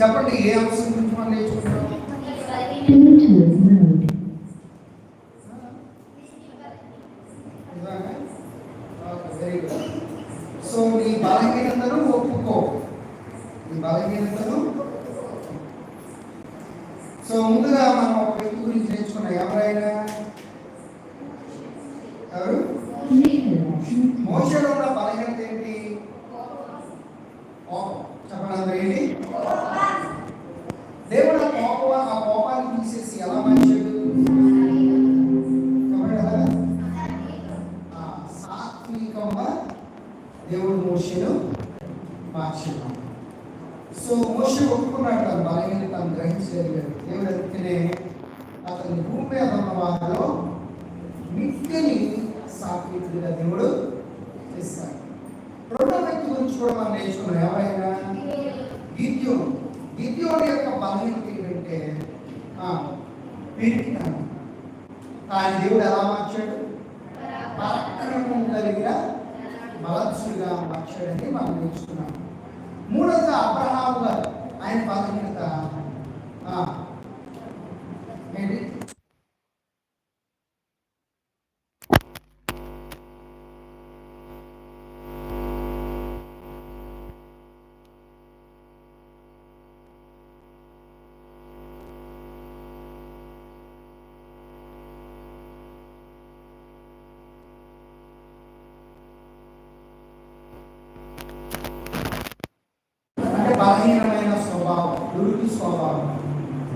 చెప్పండి ఏ అంశం గురించి మనం నేర్చుకుంటాం Bluetooth mode. Very good so నీ బలహీనతను ఒప్పుకో నీ బలహీనతను సో ముందుగా మనం ఒక వ్యక్తి గురించి నేర్చుకున్నాం ఎవరైనా ఎవరు Nicholas. మోసలో ఉన్న బలహీనత ఏంటి కోపం చెప్పండి అందరూ ఏంటి దేవుడు ఆ కోపం ఆ కోపాన్ని తీసేసి ఎలా మార్చాడు చెప్పండి ఎలా ఆ, సాత్వికంగా దేవుడు మోషను మార్చాడు సో మోష ఒప్పుకున్నాడు తన బలహీనత తను గ్రహించగలిగాడు దేవుడు అందుకనే అతని భూమి మీద ఉన్న వారిలో మిక్కిలి సాత్వికుడిగా దేవుడు చేస్తాడు. రెండో వ్యక్తి గురించి కూడా మనం నేర్చుకున్నాం ఎవరైనా? గిద్యోను. గిద్యోను యొక్క బలహీనత ఏంటంటే పెరిగినాడు కానీ దేవుడు ఎలా మార్చాడు? పరాక్రమం కలిగిన బలత్సుడిగా మార్చాడని మనం నేర్చుకున్నాం. మూడవది అబ్రహాం గారు. ఆయన బలహీనత ఆ, ఏంటి అంటే బలహీనమైన స్వభావం దురుకు స్వభావం.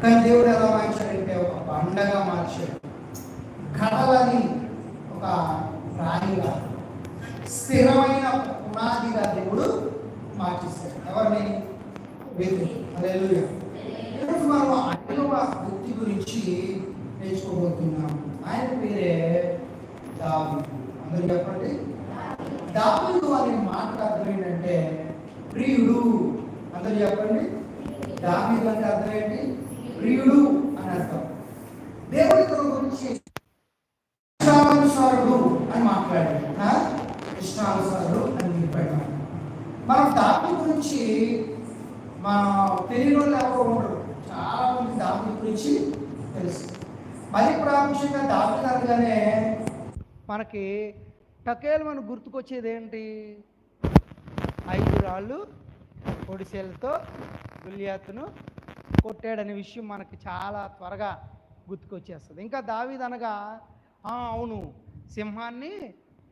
కానీ దేవుడు ఎలా మార్చాడంటే ఒక బండగా మార్చాడు. కథల ఒక రాయిగా స్థిరమైన పునాదిగా దేవుడు మార్చేస్తాడు ఎవరిని వ్యక్తి హల్లెలూయా ఈరోజు మనం ఐదవ వ్యక్తి గురించి నేర్చుకోబోతున్నాం ఆయన పేరే దావీదు అందరూ చెప్పండి దావీదు అనే మాటకు అర్థం ఏంటంటే ప్రియుడు అందరూ చెప్పండి దావీదు అంటే అర్థం ఏంటి ప్రియుడు అని అర్థం దేవుడి తన గురించి ఇష్టానుసారుడు అని మాట్లాడాడు ఆ? ఇష్టానుసారుడు అని చెప్పాడు మనం దావీ గురించి మన తెలియని వాళ్ళు ఎవరు ఉండరు. చాలా మంది దావీ గురించి తెలుసు. మరి ప్రాముఖ్యంగా దావీ మనకి టకేల్ మనకు గుర్తుకొచ్చేది ఏంటి ఐదు రాళ్ళు ఒడిసెలతో గుల్యాతును కొట్టాడనే విషయం మనకి చాలా త్వరగా గుర్తుకొచ్చేస్తుంది. ఇంకా దావీదనగా అవును సింహాన్ని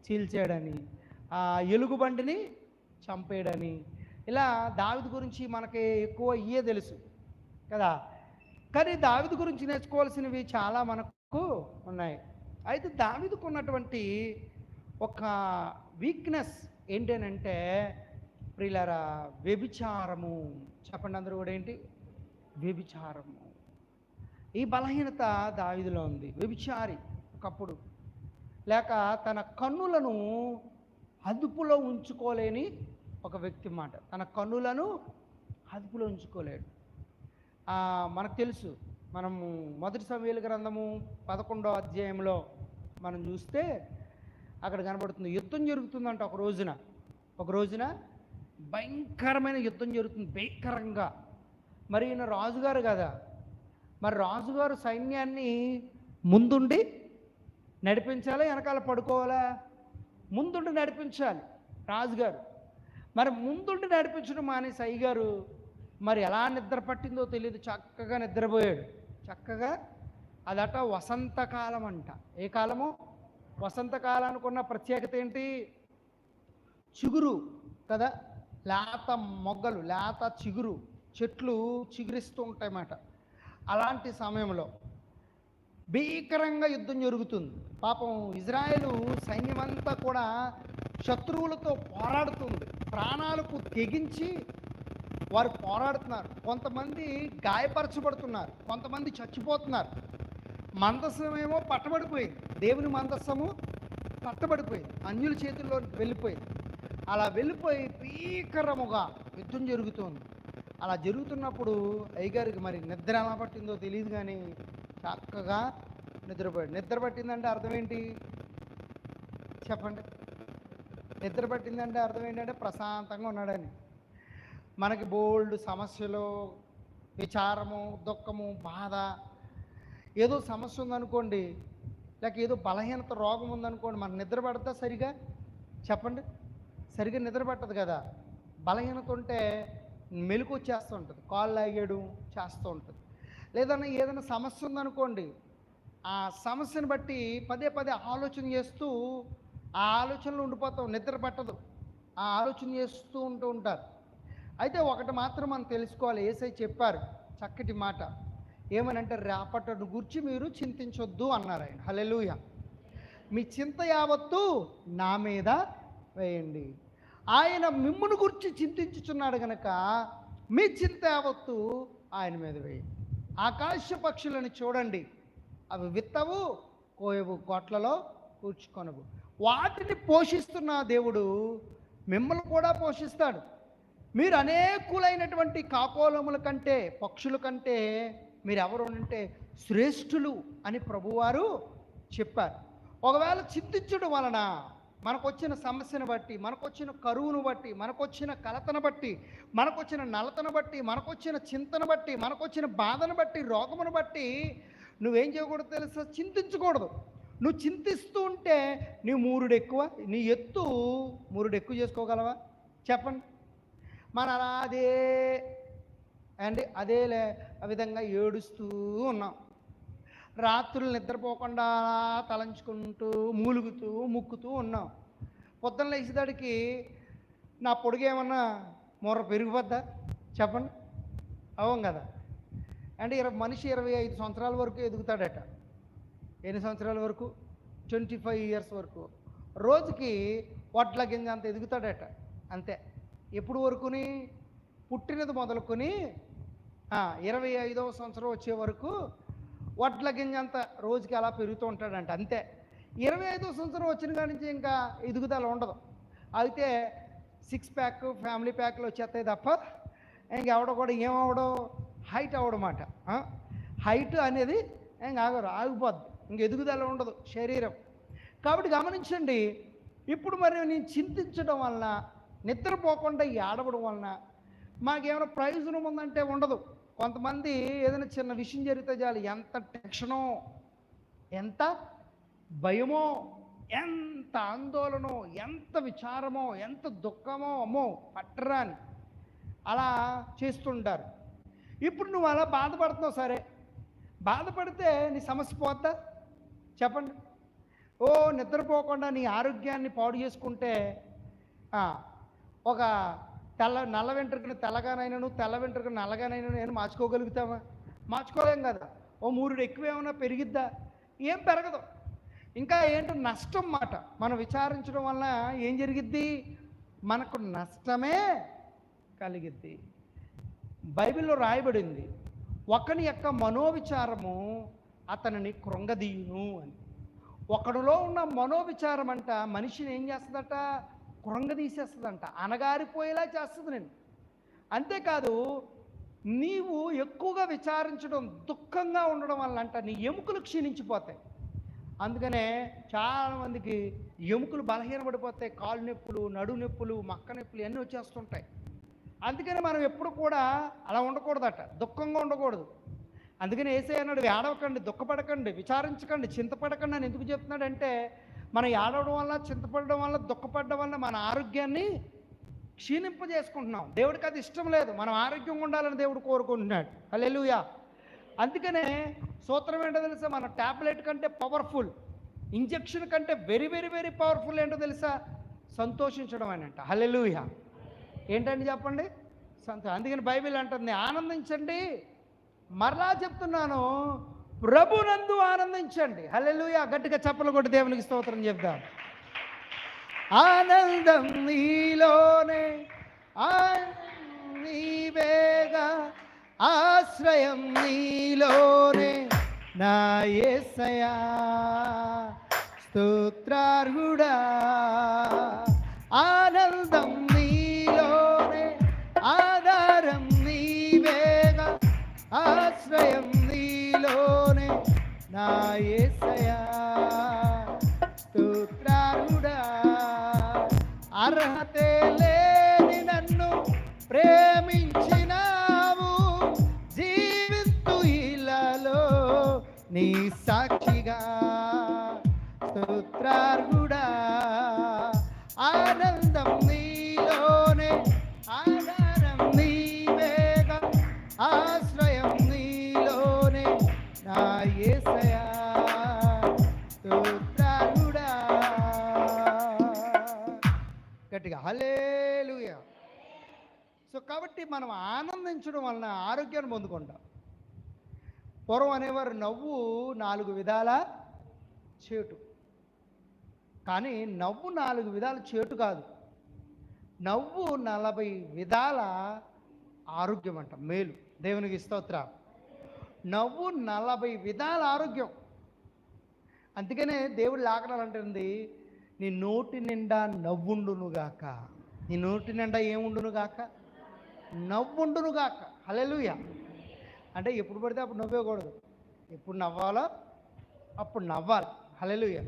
చీల్చాడని ఆ ఎలుగుబంటిని చంపేడని ఇలా దావిది గురించి మనకి ఎక్కువ ఇయే తెలుసు కదా? కానీ దావిది గురించి నేర్చుకోవాల్సినవి చాలా మనకు ఉన్నాయి. అయితే దావిదికు ఉన్నటువంటి ఒక వీక్నెస్ ఏంటనంటే ప్రియులరా వ్యభిచారము. చెప్పండి అందరూ కూడా ఏంటి? వ్యభిచారము. ఈ బలహీనత దావిదిలో ఉంది. వ్యభిచారి ఒకప్పుడు. లేక తన కన్నులను అదుపులో ఉంచుకోలేని ఒక వ్యక్తి మాట. తన కన్నులను అదుపులో ఉంచుకోలేడు. మనకు తెలుసు మనము మొదటి సమయాల గ్రంథము పదకొండో అధ్యాయంలో మనం చూస్తే అక్కడ కనబడుతుంది యుద్ధం జరుగుతుందంట ఒక రోజున. ఒక రోజున భయంకరమైన యుద్ధం జరుగుతుంది భయంకరంగా. మరి ఈయన రాజుగారు కదా మరి రాజుగారు సైన్యాన్ని ముందుండి నడిపించాలా వెనకాల పడుకోవాలా? ముందుండి నడిపించాలి రాజుగారు. మరి ముందుండి నడిపించడం మానేసి అయ్యగారు మరి ఎలా నిద్ర పట్టిందో తెలియదు చక్కగా నిద్రపోయాడు. చక్కగా అదట వసంతకాలం అంట. ఏ కాలము? వసంతకాలానికి ఉన్న ప్రత్యేకత ఏంటి? చిగురు కదా? లేత మొగ్గలు లేత చిగురు చెట్లు చిగురిస్తూ ఉంటాయన్నమాట. అలాంటి సమయంలో భీకరంగా యుద్ధం జరుగుతుంది. పాపం ఇజ్రాయెలు సైన్యమంతా కూడా శత్రువులతో పోరాడుతుంది ప్రాణాలకు తెగించి వారు పోరాడుతున్నారు. కొంతమంది గాయపరచబడుతున్నారు. కొంతమంది చచ్చిపోతున్నారు. మందస్సం పట్టబడిపోయింది. దేవుని మందస్సము పట్టబడిపోయింది. అన్యుల చేతుల్లో వెళ్ళిపోయింది. అలా వెళ్ళిపోయి భీకరముగా యుద్ధం జరుగుతుంది. అలా జరుగుతున్నప్పుడు అయ్యగారికి మరి నిద్ర ఎలా పట్టిందో తెలియదు కానీ చక్కగా నిద్రపోయాడు. నిద్ర పట్టిందంటే అర్థం ఏంటి? చెప్పండి. నిద్ర పట్టిందంటే అర్థం ఏంటంటే ప్రశాంతంగా ఉన్నాడని. మనకి బోల్డ్ సమస్యలు విచారము దుఃఖము బాధ ఏదో సమస్య ఉందనుకోండి లేక ఏదో బలహీనత రోగం ఉందనుకోండి మనం నిద్ర పడతా సరిగా? చెప్పండి. సరిగా నిద్ర పట్టదు కదా. బలహీనత ఉంటే మెలకు వచ్చేస్తూ ఉంటుంది. కాళ్ళు లాగేయడం చేస్తూ ఉంటుంది. లేదన్నా ఏదైనా సమస్య ఉందనుకోండి ఆ సమస్యను బట్టి పదే పదే ఆలోచన చేస్తూ ఆ ఆలోచనలు ఉండిపోతాం నిద్ర పట్టదు. ఆ ఆలోచన చేస్తూ ఉంటూ ఉంటారు. అయితే ఒకటి మాత్రం మనం తెలుసుకోవాలి. ఏసై చెప్పారు చక్కటి మాట. ఏమనంటే రేపటను గురించి మీరు చింతించొద్దు అన్నారు ఆయన. హలెలుయ మీ చింత యావత్తు నా మీద వేయండి. ఆయన మిమ్మును గురించి చింతించుచున్నాడు గనక మీ చింత యావత్తు ఆయన మీద వేయండి. ఆకాశ పక్షులను చూడండి. అవి విత్తవు కోయవు కోట్లలో కూర్చుకొనవు. వాటిని పోషిస్తున్న దేవుడు మిమ్మల్ని కూడా పోషిస్తాడు. మీరు అనేకులైనటువంటి కాకోలముల కంటే పక్షుల కంటే మీరు ఎవరు అంటే శ్రేష్ఠులు అని ప్రభువారు చెప్పారు. ఒకవేళ చింతించడం వలన మనకొచ్చిన సమస్యను బట్టి మనకొచ్చిన కరువును బట్టి మనకొచ్చిన కలతను బట్టి మనకొచ్చిన నలతను బట్టి మనకొచ్చిన చింతను బట్టి మనకొచ్చిన బాధను బట్టి రోగమును బట్టి నువ్వేం చేయకూడదు తెలుసా? చింతించకూడదు. నువ్వు చింతిస్తూ ఉంటే నీ మూరుడు ఎక్కువ నీ ఎత్తు మూరుడు ఎక్కువ చేసుకోగలవా? చెప్పండి. మన అలా అదే అండి అదే లే ఆ విధంగా ఏడుస్తూ ఉన్నాం. రాత్రులు నిద్రపోకుండా తలంచుకుంటూ మూలుగుతూ ముక్కుతూ ఉన్నాం. పొద్దున్న లేచేదాడికి నా పొడుగు ఏమన్నా మొర్ర పెరిగిపోద్దా? చెప్పండి. అవును కదా. అంటే ఇరవై మనిషి ఇరవై ఐదు సంవత్సరాల వరకు ఎదుగుతాడట. ఎన్ని సంవత్సరాల వరకు? ట్వంటీ ఫైవ్ ఇయర్స్ వరకు. రోజుకి వడ్ల గింజ అంత ఎదుగుతాడట. అంతే. ఎప్పుడు వరకుని? పుట్టినది మొదలుకొని ఇరవై ఐదవ సంవత్సరం వచ్చే వరకు వడ్ల గింజ అంత రోజుకి అలా పెరుగుతూ ఉంటాడంట. అంతే. ఇరవై ఐదో సంవత్సరం వచ్చిన కాడి నుంచి ఇంకా ఎదుగుదల ఉండదు. అయితే సిక్స్ ప్యాక్ ఫ్యామిలీ ప్యాక్లు వచ్చేస్తాయి తప్ప ఇంకెవడ కూడా ఏమవడం హైట్ అవడమాట. హైట్ అనేది ఇంకా ఆగరు ఆగిపోద్ది. ఇంక ఎదుగుదల ఉండదు శరీరం. కాబట్టి గమనించండి ఇప్పుడు మరి నేను చింతించడం వలన నిద్రపోకుండా ఏడవడం వలన మాకేమైనా ప్రయోజనం ఉందంటే ఉండదు. కొంతమంది ఏదైనా చిన్న విషయం జరిగితే చాలు ఎంత టెన్షనో ఎంత భయమో ఎంత ఆందోళనో ఎంత విచారమో ఎంత దుఃఖమో అమ్మో పట్టరాని అలా చేస్తుంటారు ఇప్పుడు నువ్వు అలా బాధపడుతున్నావు సరే బాధపడితే నీ సమస్య పోద్దా? చెప్పండి. ఓ నిద్రపోకుండా నీ ఆరోగ్యాన్ని పాడు చేసుకుంటే ఒక తెల్ల నల్ల వెంట్రుకను తెల్లగానైనాను తెల్ల వెంట్రుకలు నల్లగానైనా నేను మార్చుకోగలుగుతామా మార్చుకోలేం కదా. ఓ మూరుడు ఎక్కువ ఏమైనా పెరిగిద్దా? ఏం పెరగదు. ఇంకా ఏంటో నష్టం మాట? మనం విచారించడం వల్ల ఏం జరిగిద్ది? మనకు నష్టమే కలిగిద్ది. బైబిల్లో రాయబడింది ఒకని యొక్క మనోవిచారము అతనిని కృంగదీయును అని. ఒకడిలో ఉన్న మనోవిచారం అంట మనిషిని ఏం చేస్తుందట? కృంగదీసేస్తుందంట. అనగారిపోయేలా చేస్తుంది నేను అంతేకాదు నీవు ఎక్కువగా విచారించడం దుఃఖంగా ఉండడం వల్ల అంట నీ ఎముకలు క్షీణించిపోతాయి. అందుకనే చాలామందికి ఎముకలు బలహీనపడిపోతాయి. కాలు నొప్పులు నడు నొప్పులు మక్క నొప్పులు అన్నీ వచ్చేస్తుంటాయి. అందుకని మనం ఎప్పుడు కూడా అలా ఉండకూడదట. దుఃఖంగా ఉండకూడదు. అందుకని ఏసై అన్నాడు ఏడవకండి దుఃఖపడకండి విచారించకండి చింతపడకండి అని ఎందుకు చెప్తున్నాడంటే మనం ఏడవడం వల్ల చింతపడడం వల్ల దుఃఖపడడం వల్ల మన ఆరోగ్యాన్ని క్షీణింపజేసుకుంటున్నాం. దేవుడికి అది ఇష్టం లేదు. మనం ఆరోగ్యంగా ఉండాలని దేవుడు కోరుకుంటున్నాడు. హల్లెలూయా. అందుకనే సూత్రం ఏంటో తెలుసా? మన ట్యాబ్లెట్ కంటే పవర్ఫుల్ ఇంజెక్షన్ కంటే వెరీ వెరీ వెరీ పవర్ఫుల్ ఏంటో తెలుసా? సంతోషించడం అని అంట. హల్లెలూయా. ఏంటండి చెప్పండి? సంతో అందుకని బైబిల్ అంటుంది ఆనందించండి మరలా చెప్తున్నాను ప్రభునందు ఆనందించండి. హల్లెలూయా. గట్టిగా చప్పలు కొట్టి దేవునికి స్తోత్రం చెప్దాం. ఆనందం నీలోనే నీ నీవేగా ఆశ్రయం నీలోనే నా ఏసయా స్తోత్రార్హుడా. ఆనందం స్వయం నీలోనే నా ఏసయా. స్తోత్రారుడా అర్హతే లేని నన్ను ప్రేమించినావు. జీవిస్తు ఇలాలో నీ సాక్షిగా. స్తోత్రార్హుడా ఆనందం నీ గట్టిగా సో కాబట్టి మనం ఆనందించడం వలన ఆరోగ్యాన్ని పొందుకుంటాం. పూర్వం అనేవారు నవ్వు నాలుగు విధాల చేటు. కానీ నవ్వు నాలుగు విధాల చేటు కాదు. నవ్వు నలభై విధాల ఆరోగ్యం అంట మేలు. దేవునికి స్తోత్ర. నవ్వు నలభై విధాల ఆరోగ్యం. అందుకనే దేవుడు లాకడాలంటుంది అంటుంది నీ నోటి నిండా నవ్వుండునుగాక నీ నోటి నిండా ఏముండునుగాక నవ్వుండునుగాక హలెలుయ అంటే ఎప్పుడు పడితే అప్పుడు నవ్వేయకూడదు. ఎప్పుడు నవ్వాలో అప్పుడు నవ్వాలి. హలెలుయ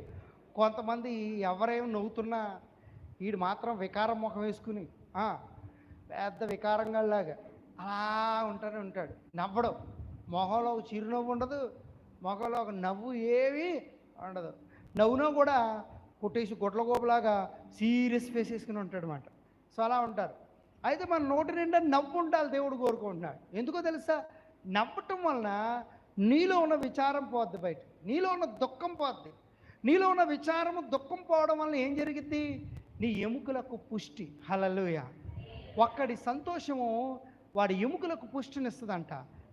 కొంతమంది ఎవరేం నవ్వుతున్నా వీడు మాత్రం వికారం ముఖం వేసుకుని పెద్ద వికారంగా లాగా అలా ఉంటానే ఉంటాడు. నవ్వడం. మొహంలో ఒక చిరునవ్వు ఉండదు. మొహంలో ఒక నవ్వు ఏమీ ఉండదు. నవ్వునో కూడా కొట్టేసి గొడ్లగోపలాగా సీరియస్ ఫేస్ వేసుకుని ఉంటాడు అనమాట సో అలా ఉంటారు. అయితే మన నోటి నిండా నవ్వు ఉండాలి దేవుడు కోరుకుంటున్నాడు. ఎందుకో తెలుసా? నవ్వటం వలన నీలో ఉన్న విచారం పోద్ది బయట. నీలో ఉన్న దుఃఖం పోద్ది. నీలో ఉన్న విచారము దుఃఖం పోవడం వలన ఏం జరిగింది నీ ఎముకలకు పుష్టి. హలలుయ ఒక్కడి సంతోషము వాడి ఎముకలకు పుష్టినిస్తుందంట.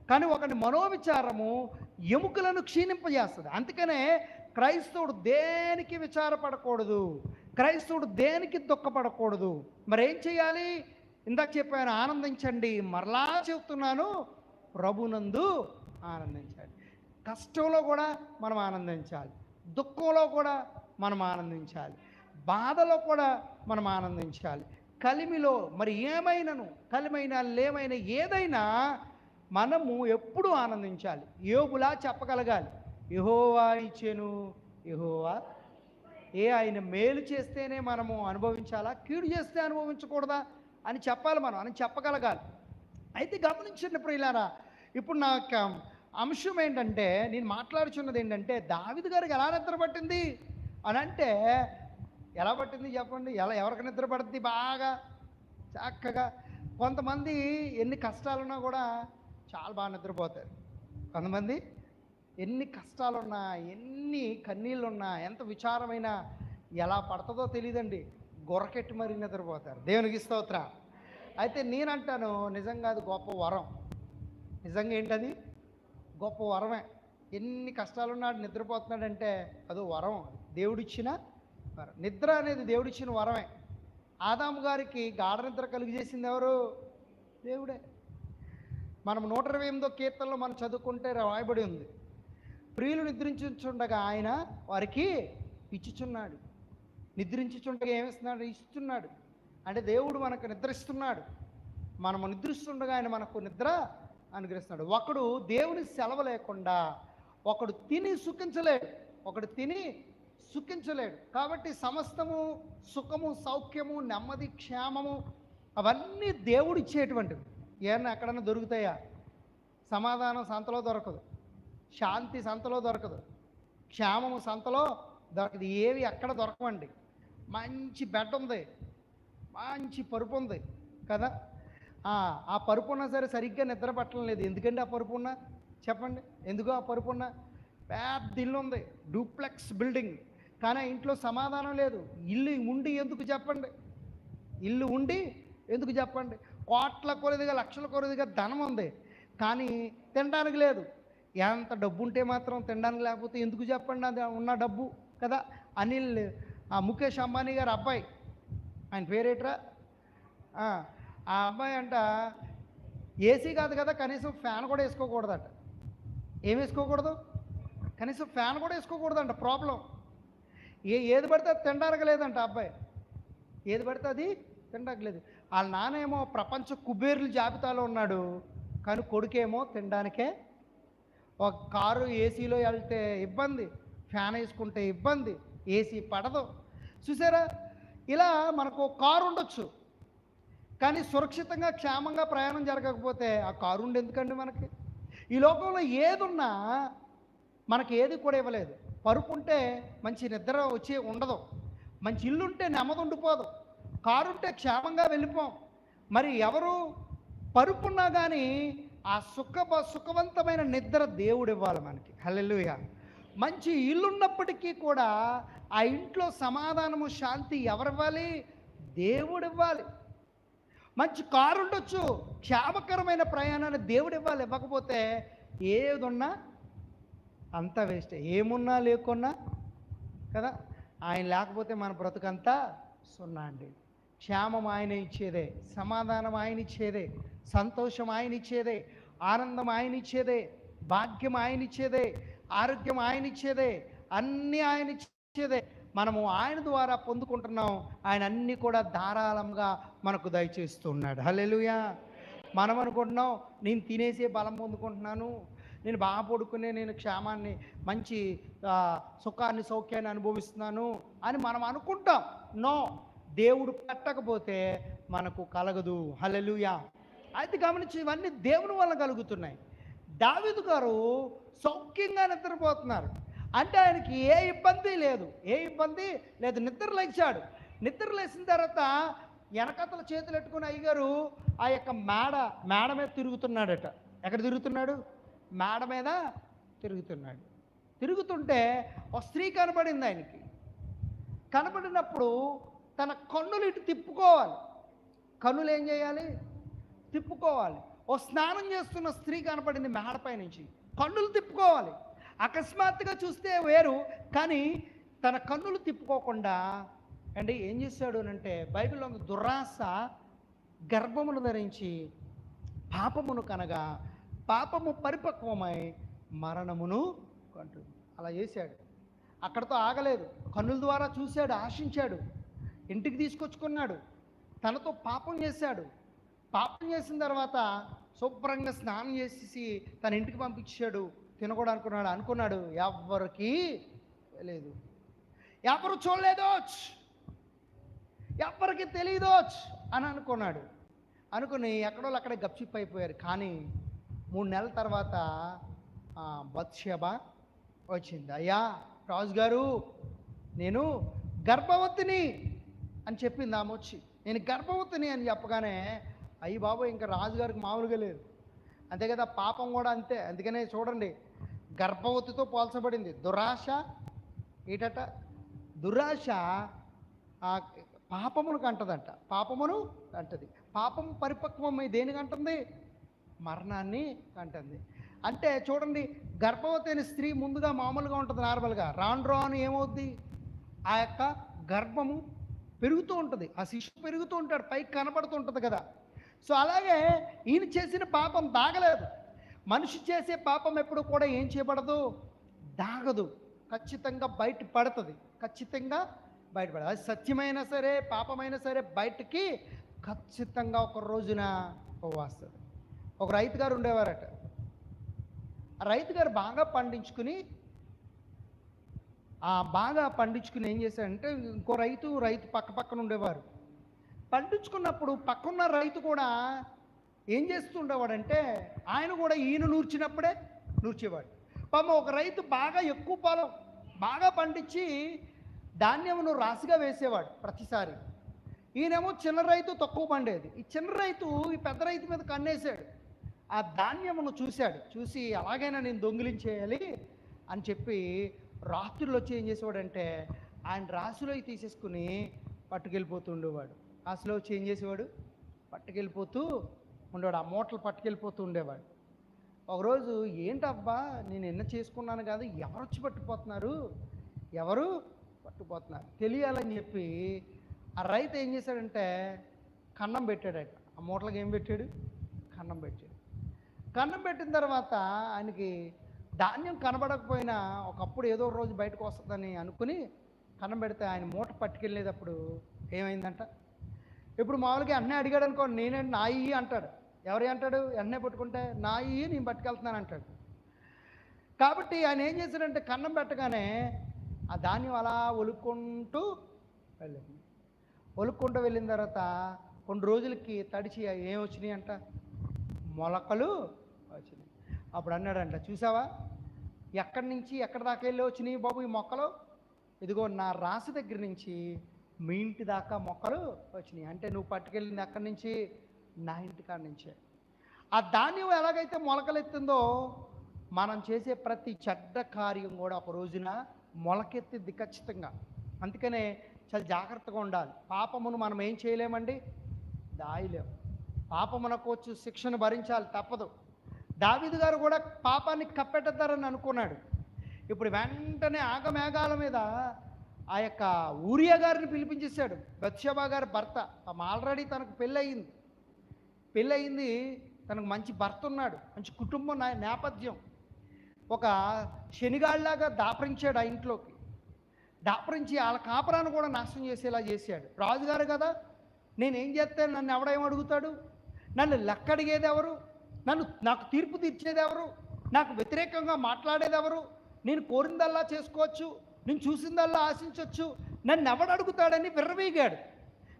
కానీ ఒకటి మనోవిచారము ఎముకలను క్షీణింపజేస్తుంది. అందుకనే క్రైస్తవుడు దేనికి విచారపడకూడదు? క్రైస్తవుడు దేనికి దుఃఖపడకూడదు? మరి ఏం చేయాలి? ఇందాక చెప్పాను ఆనందించండి. మరలా చెప్తున్నాను ప్రభునందు ఆనందించాలి. కష్టంలో కూడా మనం ఆనందించాలి. దుఃఖంలో కూడా మనం ఆనందించాలి. బాధలో కూడా మనం ఆనందించాలి. కలిమిలో మరి ఏమైనను? కలిమైనా లేమైనా ఏదైనా మనము ఎప్పుడూ ఆనందించాలి. యోగులా చెప్పగలగాలి. యహోవా ఇచ్చేను. యహోవా ఏ ఆయన మేలు చేస్తేనే మనము అనుభవించాలా? కీడు చేస్తే అనుభవించకూడదా? అని చెప్పాలి మనం అని చెప్పగలగాలి. అయితే గమనించండి ప్రియులారా ఇప్పుడు నా యొక్క అంశం ఏంటంటే నేను మాట్లాడుచున్నది ఏంటంటే దావిద్ గారికి ఎలా నిద్ర పట్టింది? అని అంటే ఎలా పట్టింది చెప్పండి? ఎలా ఎవరికి నిద్ర పడుతుంది బాగా చక్కగా. కొంతమంది ఎన్ని కష్టాలున్నా కూడా చాలా బాగా నిద్రపోతారు. కొంతమంది ఎన్ని కష్టాలున్నా ఎన్ని కన్నీళ్ళున్నా ఎంత విచారమైన ఎలా పడుతుందో తెలియదండి గొరకెట్టి మరీ నిద్రపోతారు. దేవునికి స్తోత్ర. అయితే నేనంటాను నిజంగా అది గొప్ప వరం. నిజంగా ఏంటది? గొప్ప వరమే. ఎన్ని కష్టాలున్నాడు నిద్రపోతున్నాడంటే అదో వరం. దేవుడిచ్చిన వరం. నిద్ర అనేది దేవుడిచ్చిన వరమే. ఆదాము గారికి గాఢ నిద్ర కలిగజేసింది ఎవరు? దేవుడే. మనం నూట ఇరవై ఎనిమిదో కీర్తనలో మనం చదువుకుంటే రాయబడి ఉంది. ప్రియులు నిద్రించుండగా ఆయన వారికి ఇచ్చుచున్నాడు. నిద్రించుచుండగా ఏమిస్తున్నాడు ఇస్తున్నాడు? అంటే దేవుడు మనకు నిద్రిస్తున్నాడు. మనము నిద్రిస్తుండగా ఆయన మనకు నిద్ర అనుగ్రహిస్తున్నాడు. ఒకడు దేవుని సెలవు లేకుండా ఒకడు తిని సుఖించలేడు. ఒకడు తిని సుఖించలేడు. కాబట్టి సమస్తము సుఖము సౌఖ్యము నెమ్మది క్షేమము అవన్నీ దేవుడు ఇచ్చేటువంటివి ఏమన్నా ఎక్కడన్నా దొరుకుతాయా? సమాధానం సంతలో దొరకదు. శాంతి సంతలో దొరకదు. క్షేమము సంతలో దొరకదు. ఏవి ఎక్కడ దొరకవండి. మంచి బెడ్ ఉంది. మంచి పరుపు ఉంది కదా. ఆ, పరుపు ఉన్నా సరే సరిగ్గా నిద్ర పట్టడం లేదు. ఎందుకండి ఆ పరుపు ఉన్నా? చెప్పండి. ఎందుకో ఆ పరుపు ఉన్నా? పెద్ద ఇల్లు ఉంది. Duplex building. కానీ ఆ ఇంట్లో సమాధానం లేదు. ఇల్లు ఉండి ఎందుకు చెప్పండి? ఇల్లు ఉండి ఎందుకు చెప్పండి? కోట్ల కొరదిగా లక్షల కొరదిగా ధనం ఉంది. కానీ తినడానికి లేదు. ఎంత డబ్బు ఉంటే మాత్రం తినడానికి లేకపోతే ఎందుకు చెప్పండి అది ఉన్న డబ్బు కదా? అనిల్ ఆ ముఖేష్ అంబానీ గారు అబ్బాయి. ఆయన పేరేట్రా? ఆ అబ్బాయి అంట ఏసీ కాదు కదా కనీసం ఫ్యాన్ కూడా వేసుకోకూడదట. ఏం వేసుకోకూడదు? కనీసం ఫ్యాన్ కూడా వేసుకోకూడదంట ప్రాబ్లం. ఏ ఏది పడితే అది తినడానికి లేదంట ఆ అబ్బాయి. ఏది పడితే అది తినడానికి లేదు. వాళ్ళ నానేమో ప్రపంచ కుబేర్ల జాబితాలో ఉన్నాడు కానీ కొడుకేమో తినడానికే ఒక కారు ఏసీలో వెళ్తే ఇబ్బంది ఫ్యాన్ వేసుకుంటే ఇబ్బంది ఏసీ పడదు. చూసారా? ఇలా మనకు కారు ఉండొచ్చు. కానీ సురక్షితంగా క్షేమంగా ప్రయాణం జరగకపోతే ఆ కారు ఉండి ఎందుకండి మనకి? ఈ లోకంలో ఏదున్నా మనకి ఏది కూడా ఇవ్వలేదు. పరుపు ఉంటే మంచి నిద్ర వచ్చి ఉండదు. మంచి ఇల్లు ఉంటే నెమ్మది ఉండిపోదు. కారు ఉంటే క్షేమంగా వెళ్ళిపోం. మరి ఎవరు పరుపున్నా కానీ ఆ సుఖ సుఖవంతమైన నిద్ర దేవుడు ఇవ్వాలి మనకి. హలెలుయ మంచి ఇల్లున్నప్పటికీ కూడా ఆ ఇంట్లో సమాధానము శాంతి ఎవరివ్వాలి? దేవుడు ఇవ్వాలి. మంచి కారు ఉండొచ్చు క్షేమకరమైన ప్రయాణాన్ని దేవుడు ఇవ్వాలి. ఇవ్వకపోతే ఏదున్నా అంత వేస్ట్. ఏమున్నా లేకున్నా కదా ఆయన లేకపోతే మన బ్రతుకంతా సున్నా అండి. క్షేమం ఆయన ఇచ్చేదే సమాధానం ఆయన ఇచ్చేదే. సంతోషం ఆయన ఇచ్చేదే ఆనందం ఆయన ఇచ్చేదే భాగ్యం ఆయన ఇచ్చేదే ఆరోగ్యం ఆయన ఇచ్చేదే అన్నీ ఆయన ఇచ్చేదే మనము ఆయన ద్వారా పొందుకుంటున్నాం. ఆయన అన్నీ కూడా ధారాళంగా మనకు దయచేస్తున్నాడు. హలెలుయా మనం అనుకుంటున్నాం నేను తినేసే బలం పొందుకుంటున్నాను. నేను బాగా పడుకునే నేను క్షేమాన్ని మంచి సుఖాన్ని సౌఖ్యాన్ని అనుభవిస్తున్నాను అని మనం అనుకుంటాం. నో దేవుడు పెట్టకపోతే మనకు కలగదు. హలెలుయా అయితే గమనించి ఇవన్నీ దేవుని వల్ల కలుగుతున్నాయి. దావిదు గారు సౌఖ్యంగా నిద్రపోతున్నారు. అంటే ఆయనకి ఏ ఇబ్బంది లేదు. ఏ ఇబ్బంది లేదు. నిద్ర లేచాడు. నిద్ర లేచిన తర్వాత వెనకతల చేతులు పెట్టుకుని అయ్యగారు ఆ యొక్క మేడ మేడ మీద తిరుగుతున్నాడట. ఎక్కడ తిరుగుతున్నాడు? మేడ మీద తిరుగుతున్నాడు. తిరుగుతుంటే ఒక స్త్రీ కనబడింది ఆయనకి. కనబడినప్పుడు తన కన్నులు ఇటు తిప్పుకోవాలి. కన్నులు ఏం చేయాలి? తిప్పుకోవాలి. ఓ స్నానం చేస్తున్న స్త్రీ కనపడింది మేడపై నుంచి. కన్నులు తిప్పుకోవాలి. అకస్మాత్తుగా చూస్తే వేరు కానీ తన కన్నులు తిప్పుకోకుండా అండి ఏం చేశాడు అంటే బైబిల్లో దుర్రాస దురాశ గర్భమును ధరించి పాపమును కనగా పాపము పరిపక్వమై మరణమును కంటుంది. అలా చేశాడు. అక్కడతో ఆగలేదు. కన్నుల ద్వారా చూశాడు ఆశించాడు. ఇంటికి తీసుకొచ్చుకున్నాడు. తనతో పాపం చేశాడు. పాపం చేసిన తర్వాత శుభ్రంగా స్నానం చేసేసి తన ఇంటికి పంపించాడు. తినకూడదు అనుకున్నాడు అనుకున్నాడు ఎవ్వరికి లేదు. ఎవరు చూడలేదోచ్ ఎవ్వరికి తెలియదోచ్ అని అనుకున్నాడు. అనుకుని ఎక్కడో అక్కడే గప్చిప్ అయిపోయారు. కానీ మూడు నెలల తర్వాత బత్షేబ వచ్చింది. అయ్యా రాజు గారు నేను గర్భవతిని అని చెప్పింది ఆమె వచ్చి నేను గర్భవతిని అని చెప్పగానే అయ్యి బాబు ఇంకా రాజుగారికి మామూలుగా లేదు. అంతే కదా పాపం కూడా అంతే. అందుకనే చూడండి గర్భవతితో పోల్చబడింది. దురాశ ఏటట? దురాశ ఆ పాపమును కంటదంట. పాపమును అంటది పాపం పరిపక్వమై దేనికి అంటుంది మరణాన్ని అంటుంది అంటే చూడండి గర్భవతి అయిన స్త్రీ ముందుగా మామూలుగా ఉంటుంది నార్మల్గా. రాను రాను ఏమవుద్ది? ఆ యొక్క గర్భము పెరుగుతూ ఉంటుంది. ఆ శిశువు పెరుగుతూ ఉంటాడు పైకి కనబడుతూ ఉంటుంది కదా. సో అలాగే ఈయన చేసిన పాపం దాగలేదు. మనిషి చేసే పాపం ఎప్పుడు కూడా ఏం చేయబడదు? దాగదు. ఖచ్చితంగా బయట పడుతుంది. ఖచ్చితంగా బయటపడదు అది సత్యమైనా సరే పాపమైనా సరే బయటికి ఖచ్చితంగా ఒక రోజున వస్తుంది. ఒక రైతు గారు ఉండేవారట. ఆ రైతు గారు బాగా పండించుకుని బాగా పండించుకుని ఏం చేశాడంటే ఇంకో రైతు రైతు పక్క పక్కన ఉండేవారు. పండించుకున్నప్పుడు పక్కన్న రైతు కూడా ఏం చేస్తుండేవాడంటే ఆయన కూడా ఈయన నూర్చినప్పుడే నూర్చేవాడు. పాపం ఒక రైతు బాగా ఎక్కువ పొలం బాగా పండించి ధాన్యమును రాశిగా వేసేవాడు ప్రతిసారి. ఈయనేమో చిన్న రైతు తక్కువ పండేది. ఈ చిన్న రైతు ఈ పెద్ద రైతు మీద కన్నేశాడు. ఆ ధాన్యమును చూశాడు. చూసి అలాగైనా నేను దొంగిలించేయాలి అని చెప్పి రాత్రులు వచ్చి ఏం చేసేవాడంటే ఆయన రాశిలో తీసేసుకుని పట్టుకెళ్ళిపోతుండేవాడు. ఆ రాశిలో వచ్చి ఏం చేసేవాడు పట్టుకెళ్ళిపోతూ ఉండేవాడు. ఆ మూటలు పట్టుకెళ్ళిపోతూ ఉండేవాడు. ఒకరోజు ఏంటబ్బా నేను ఎన్న చేసుకున్నాను కాదు ఎవరు వచ్చి పట్టుకుపోతున్నారు? ఎవరు పట్టుకుపోతున్నారు? తెలియాలని చెప్పి ఆ రైతు ఏం చేశాడంటే కన్నం పెట్టాడట. ఆ మూటలకు ఏం పెట్టాడు? కన్నం పెట్టాడు. కన్నం పెట్టిన తర్వాత ఆయనకి ధాన్యం కనబడకపోయినా ఒకప్పుడు ఏదో ఒక రోజు బయటకు వస్తుందని అనుకుని కన్నం పెడితే ఆయన మూట పట్టుకెళ్ళేటప్పుడు ఏమైందంట? ఇప్పుడు మామూలుగా అన్నీ అడిగాడు అనుకోండి నేనే నా ఇయ్యి అంటాడు. ఎవరి అంటాడు? ఎన్నే పట్టుకుంటే నా ఇయ్యి నేను పట్టుకెళ్తున్నాను అంటాడు. కాబట్టి ఆయన ఏం చేశాడంటే కన్నం పెట్టగానే ఆ ధాన్యం అలా ఒలుక్కుంటూ వెళ్ళింది ఒలుక్కుంటూ వెళ్ళిన తర్వాత కొన్ని రోజులకి తడిచి ఏం వచ్చినాయి అంట? మొలకలు వచ్చినాయి. అప్పుడు అన్నాడంట చూసావా? ఎక్కడి నుంచి ఎక్కడి దాకా వెళ్ళి వచ్చినాయి బాబు ఈ మొక్కలు? ఇదిగో నా రాశి దగ్గర నుంచి మీ ఇంటి దాకా మొక్కలు వచ్చినాయి. అంటే నువ్వు పట్టుకెళ్ళింది ఎక్కడి నుంచి? నా ఇంటి కాడ నుంచే. ఆ ధాన్యం ఎలాగైతే మొలకలెత్తిందో మనం చేసే ప్రతి చెడ్డ కార్యం కూడా ఒక రోజున మొలకెత్తిద్ది ఖచ్చితంగా. అందుకనే చాలా జాగ్రత్తగా ఉండాలి. పాపమును మనం ఏం చేయలేమండి? దాయలేము పాపమునకు శిక్షను భరించాలి తప్పదు. దావిదు గారు కూడా పాపాన్ని కప్పెట్టద్దారని అనుకున్నాడు. ఇప్పుడు వెంటనే ఆగమేఘాల మీద ఆ యొక్క ఊరియా గారిని పిలిపించేశాడు. బత్షబా గారి భర్త. పాపం ఆల్రెడీ తనకు పెళ్ళయింది. పెళ్ళయింది తనకు మంచి భర్త ఉన్నాడు. మంచి కుటుంబం నా- నేపథ్యం. ఒక శనిగాళ్ళలాగా దాపరించాడు ఆ ఇంట్లోకి. దాపరించి వాళ్ళ కాపురాన్ని కూడా నాశనం చేసేలా చేశాడు. రాజుగారు కదా నేనేం చేస్తే నన్ను ఎవడేం అడుగుతాడు? నన్ను లెక్క అడిగేది ఎవరు? నన్ను నాకు తీర్పు తీర్చేది ఎవరు? నాకు వ్యతిరేకంగా మాట్లాడేది ఎవరు? నేను కోరిందల్లా చేసుకోవచ్చు? నేను చూసిందల్లా ఆశించవచ్చు నన్ను ఎవడు అడుగుతాడని విర్రవీగాడు.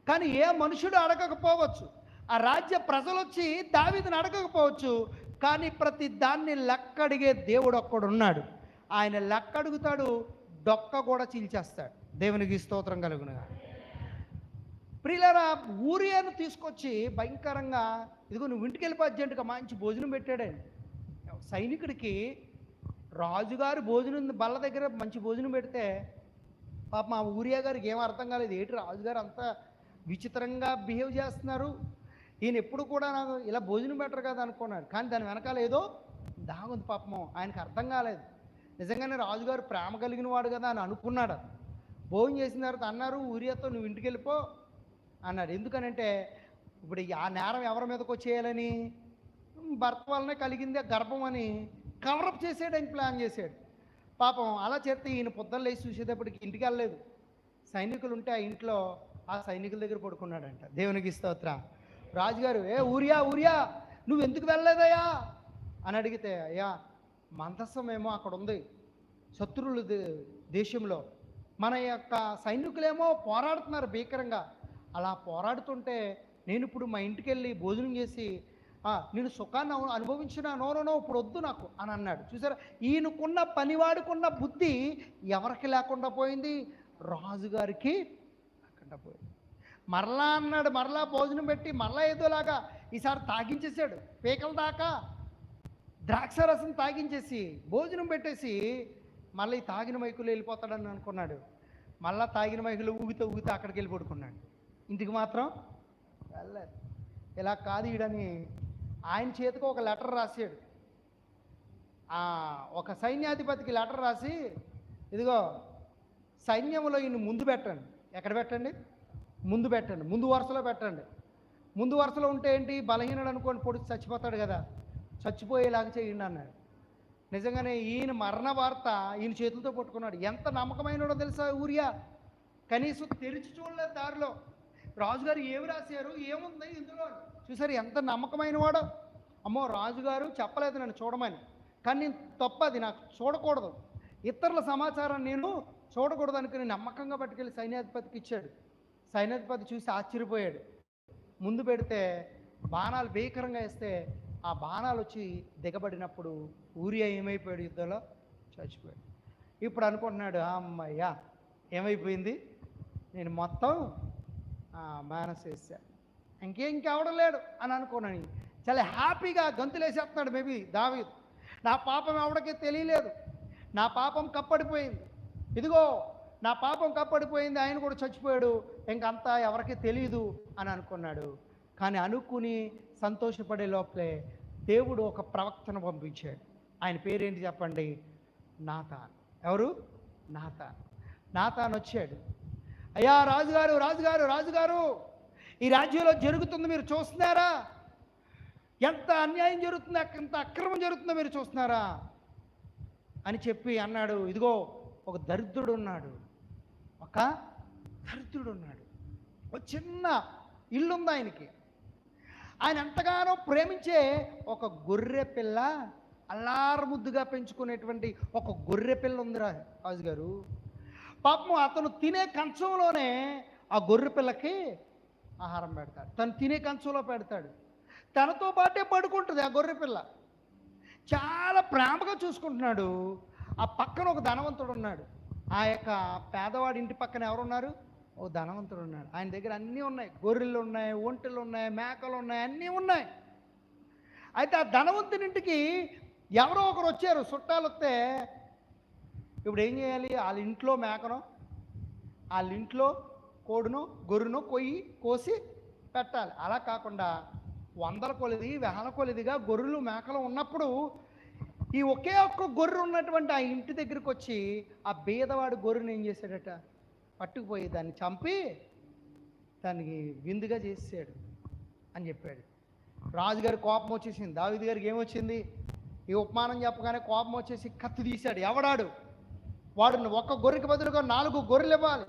కానీ ఏ మనుషుడు అడగకపోవచ్చు. ఆ రాజ్య ప్రజలు వచ్చి దావీదుని అడగకపోవచ్చు. కానీ ప్రతి దాన్ని లెక్కడిగే దేవుడు ఒక్కడున్నాడు. ఆయన లెక్క అడుగుతాడు డొక్క కూడా చీల్చేస్తాడు. దేవునికి స్తోత్రం కలుగునుగా. ప్రియులరా ఊరియాను తీసుకొచ్చి భయంకరంగా ఇదిగో నువ్వు ఇంటికి వెళ్ళిపో అర్జెంటుగా మంచి భోజనం పెట్టాడండి సైనికుడికి రాజుగారు భోజనం బల్ల దగ్గర మంచి భోజనం పెడితే పాప మా ఊరియా గారికి ఏం అర్థం కాలేదు. ఏంటి రాజుగారు అంత విచిత్రంగా బిహేవ్ చేస్తున్నారు? ఈయన ఎప్పుడు కూడా నాకు ఇలా భోజనం పెట్టరు కదా అనుకున్నాడు. కానీ దాని వెనకాల ఏదో దాగుంది పాపం. ఆయనకు అర్థం కాలేదు. నిజంగానే రాజుగారు ప్రేమ కలిగిన వాడు కదా అని అనుకున్నాడు భోజనం చేసిన తర్వాత అన్నారు ఊరియాతో నువ్వు ఇంటికి వెళ్ళిపో అన్నాడు. ఎందుకనంటే ఇప్పుడు ఆ నేరం ఎవరి మీదకి వచ్చేయాలని? భర్త వల్లనే కలిగింది గర్భం అని. కవరప్ చేసేయడానికి ప్లాన్ చేశాడు. పాపం అలా చేస్తే ఈయన పొద్దున్న లేచి చూసేటప్పటికి ఇంటికి వెళ్ళలేదు. సైనికులు ఉంటే ఆ ఇంట్లో ఆ సైనికుల దగ్గర పడుకున్నాడంట. దేవునికి స్తోత్ర. రాజుగారు ఏ ఊరియా ఊరియా నువ్వు ఎందుకు వెళ్ళలేదయ్యా? అని అడిగితే అయ్యా మందస్సం ఏమో అక్కడ ఉంది. శత్రువులు దే- దేశంలో మన యొక్క సైనికులేమో పోరాడుతున్నారు భీకరంగా. అలా పోరాడుతుంటే నేను ఇప్పుడు మా ఇంటికి వెళ్ళి భోజనం చేసి నేను సుఖాన్ని అనుభవించిన నో నో ఇప్పుడు వద్దు నాకు అని అన్నాడు. చూసారా? ఈయనకున్న పనివాడుకున్న బుద్ధి ఎవరికి లేకుండా పోయింది? రాజుగారికి లేకుండా పోయింది. మరలా అన్నాడు మరలా భోజనం పెట్టి మరలా ఏదోలాగా ఈసారి తాగించేసాడు పీకల దాకా ద్రాక్షరసం తాగించేసి భోజనం పెట్టేసి మళ్ళీ తాగిన మైకులు వెళ్ళిపోతాడని అనుకున్నాడు. మళ్ళా తాగిన మైకులు ఊగితే ఊగితే అక్కడికి వెళ్ళి పడుకున్నాడు. ఇంటికి మాత్రం వెళ్ళలేదు. ఇలా కాదు ఈడని ఆయన చేతికి ఒక లెటర్ రాశాడు. ఒక సైన్యాధిపతికి లెటర్ రాసి ఇదిగో సైన్యంలో ఈయన ముందు పెట్టండి. ఎక్కడ పెట్టండి? ముందు పెట్టండి. ముందు వరుసలో పెట్టండి. ముందు వరుసలో ఉంటే ఏంటి? బలహీనుడు అనుకోని పొడిచి చచ్చిపోతాడు కదా. చచ్చిపోయేలాగా చేయండి అన్నాడు. నిజంగానే ఈయన మరణ వార్త ఈయన చేతులతో పట్టుకున్నాడు. ఎంత నమ్మకమైనడో తెలుసా ఊరియా? కనీసం తెరిచి చూడలేదు దారిలో. రాజుగారు ఏమి రాశారు? ఏముంది ఇందులో? చూసారు ఎంత నమ్మకమైన వాడు? అమ్మో రాజుగారు చెప్పలేదు నన్ను చూడమని. కానీ నేను తప్పది నాకు చూడకూడదు. ఇతరుల సమాచారం నేను చూడకూడదు అనుకుని నమ్మకంగా పట్టుకెళ్ళి సైన్యాధిపతికి ఇచ్చాడు. సైన్యాధిపతి చూసి ఆశ్చర్యపోయాడు. ముందు పెడితే బాణాలు భీకరంగా వేస్తే ఆ బాణాలు వచ్చి దిగబడినప్పుడు ఊరియా ఏమైపోయాడు యుద్ధంలో? చచ్చిపోయాడు. ఇప్పుడు అనుకుంటున్నాడు అమ్మయ్యా ఏమైపోయింది? నేను మొత్తం మేనస్ ఇంకేం కావడం లేడు అని అనుకున్నాను చాలా హ్యాపీగా గంతులేసేస్తున్నాడు మేబీ దావీ నా పాపం ఎవడికి తెలియలేదు. నా పాపం కప్పడిపోయింది. ఇదిగో నా పాపం కప్పడిపోయింది ఆయన కూడా చచ్చిపోయాడు ఇంకంతా ఎవరికి తెలియదు అని అనుకున్నాడు. కానీ అనుకుని సంతోషపడే లోపలే దేవుడు ఒక ప్రవక్తను పంపించాడు. ఆయన పేరేంటి చెప్పండి? నాతాన్. ఎవరు? నాతాన్. నాతాన్ వచ్చాడు. అయ్యా రాజుగారు రాజుగారు రాజుగారు! ఈ రాజ్యంలో జరుగుతుంది మీరు చూస్తున్నారా? ఎంత అన్యాయం జరుగుతుంది ఎంత అక్రమం జరుగుతుందో మీరు చూస్తున్నారా? అని చెప్పి అన్నాడు ఇదిగో ఒక దరిద్రుడు ఉన్నాడు. ఒక దరిద్రుడు ఉన్నాడు. ఒక చిన్న ఇల్లు ఉంది ఆయనకి. ఆయన ఎంతగానో ప్రేమించే ఒక గొర్రె పిల్ల అల్లారముద్దుగా పెంచుకునేటువంటి ఒక గొర్రె పిల్ల ఉంది రాజు రాజుగారు. పాపం అతను తినే కంచంలోనే ఆ గొర్రె పిల్లకి ఆహారం పెడతాడు. తను తినే కంచంలో పెడతాడు. తనతో పాటే పడుకుంటుంది ఆ గొర్రె పిల్ల. చాలా ప్రేమగా చూసుకుంటున్నాడు. ఆ పక్కన ఒక ధనవంతుడు ఉన్నాడు. ఆ యొక్క పేదవాడి ఇంటి పక్కన ఎవరున్నారు? ఓ ధనవంతుడు ఉన్నాడు. ఆయన దగ్గర అన్నీ ఉన్నాయి. గొర్రెలు ఉన్నాయి ఒంటెలు ఉన్నాయి మేకలు ఉన్నాయి అన్నీ ఉన్నాయి. అయితే ఆ ధనవంతుని ఇంటికి ఎవరో ఒకరు వచ్చారు. చుట్టాలు వస్తే ఇప్పుడు ఏం చేయాలి? వాళ్ళ ఇంట్లో మేకను వాళ్ళ ఇంట్లో కోడును గొర్రెను కొయ్యి కోసి పెట్టాలి. అలా కాకుండా వందల కొలిది వేల కొలిదిగా గొర్రెలు మేకలు ఉన్నప్పుడు ఈ ఒకే ఒక్క గొర్రె ఉన్నటువంటి ఆ ఇంటి దగ్గరికి వచ్చి ఆ బీదవాడు గొర్రెను ఏం చేశాడట? పట్టుకుపోయి దాన్ని చంపి దానికి విందుగా చేసాడు అని చెప్పాడు. రాజుగారి కోపం వచ్చేసింది. దావిది గారికి ఏమొచ్చింది ఈ ఉపమానం చెప్పగానే కోపం వచ్చేసి కత్తి తీశాడు. ఎవడాడు? వాడిని ఒక్క గొర్రెకి బదులుగా నాలుగు గొర్రెలు ఇవ్వాలి.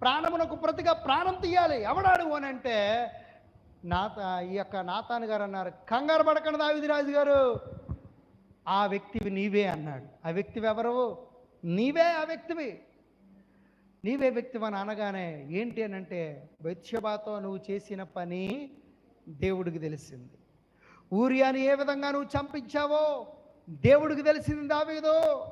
ప్రాణమునకు ప్రతిగా ప్రాణం తీయాలి. ఎవడాడు అని అంటే నాత ఈ యొక్క నాతాను గారు అన్నారు కంగారు పడకండి దావిదిరాజు గారు. ఆ వ్యక్తివి నీవే అన్నాడు. ఆ వ్యక్తివి ఎవరు? నీవే ఆ వ్యక్తివి. నీవే వ్యక్తివని అనగానే ఏంటి అని అంటే బెత్షబాతో నువ్వు చేసిన పని దేవుడికి తెలిసింది. ఊరియాని ఏ విధంగా నువ్వు చంపించావో దేవుడికి తెలిసింది దావీదు.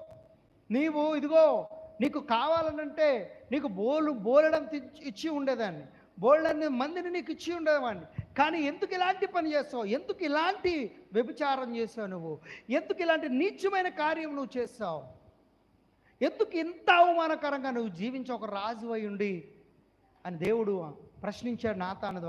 నీవు ఇదిగో నీకు కావాలనంటే నీకు బోలు బోలెడం ఇచ్చి ఉండేదాన్ని. బోళ్ళని మందిని నీకు ఇచ్చి ఉండేవాడిని. కానీ ఎందుకు ఇలాంటి పని చేస్తావు? ఎందుకు ఇలాంటి వ్యభిచారం చేసావు నువ్వు? ఎందుకు ఇలాంటి నీచమైన కార్యం నువ్వు చేస్తావు? ఎందుకు ఇంత అవమానకరంగా నువ్వు జీవించి ఒక రాజు అయి ఉండి? అని దేవుడు ప్రశ్నించాడు నాతాను ద్వారా